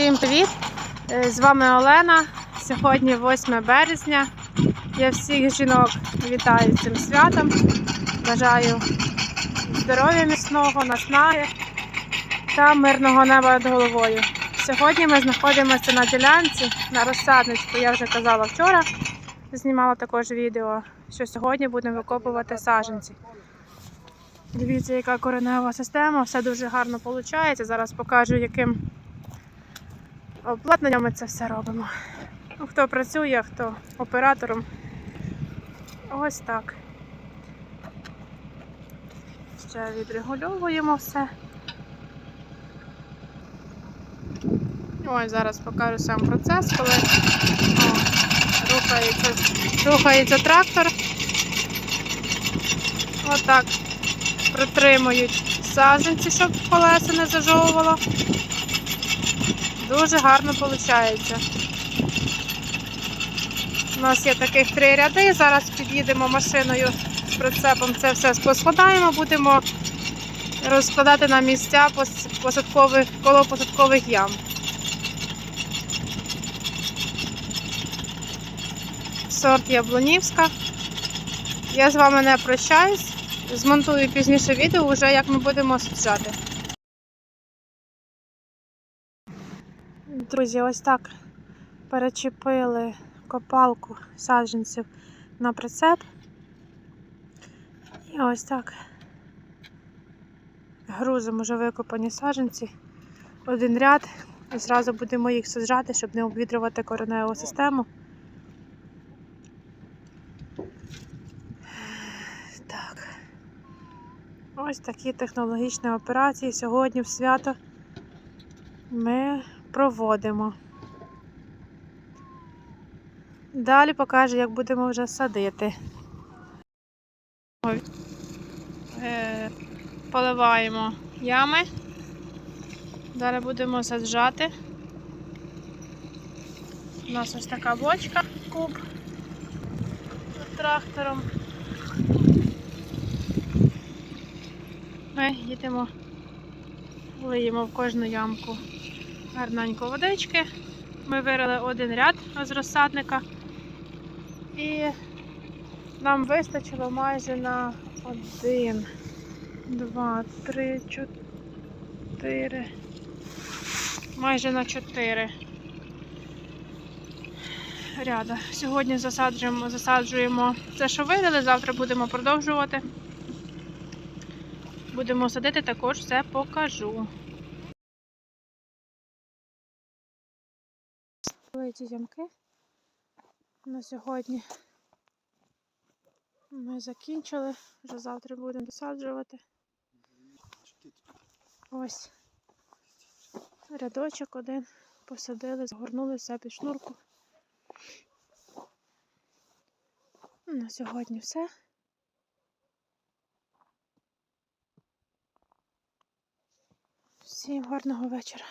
Всім привіт! Е, З вами Олена. Сьогодні 8 березня. Я всіх жінок вітаю цим святом. Бажаю здоров'я міцного, наснаги та мирного неба над головою. Сьогодні ми знаходимося на ділянці на розсадничку. Я вже казала вчора, знімала також відео, що сьогодні будемо викопувати саджанці. Дивіться, яка коренева система, все дуже гарно виходить. Зараз покажу, яким обладнанням ми це все робимо. Ну, хто працює, хто оператором. Ось так. Ще відрегульовуємо все. Ось зараз покажу сам процес, коли о, рухається, рухається трактор. Отак притримують саджанці, щоб колеса не зажовувало. Дуже гарно виходить. У нас є таких три ряди. Зараз під'їдемо машиною з прицепом, це все поскладаємо, будемо розкладати на місця посадкових, коло посадкових ям. Сорт Яблунівська. Я з вами не прощаюсь. Змонтую пізніше відео, вже як ми будемо саджати. Друзі, ось так перечепили копалку саджанців на прицеп. І ось так грузимо вже викопані саджанці. Один ряд. І зразу будемо їх саджати, щоб не обвітрювати кореневу систему. Так. Ось такі технологічні операції сьогодні в свято ми проводимо. Далі покажу, як будемо вже садити. Е, Поливаємо ями. Далі будемо саджати. У нас ось така бочка, куб трактором. Ми їдемо, влиємо в кожну ямку гарненько водички. Ми вирили один ряд з розсадника і нам вистачило майже на один, два, три, чотири, майже на чотири ряда. Сьогодні засаджуємо, засаджуємо це, що вирили, завтра будемо продовжувати. Будемо садити, також все покажу. Ці ямки на сьогодні ми закінчили, вже завтра будемо досаджувати. Ось рядочок один посадили, згорнули все під шнурку. На сьогодні все. Всім гарного вечора.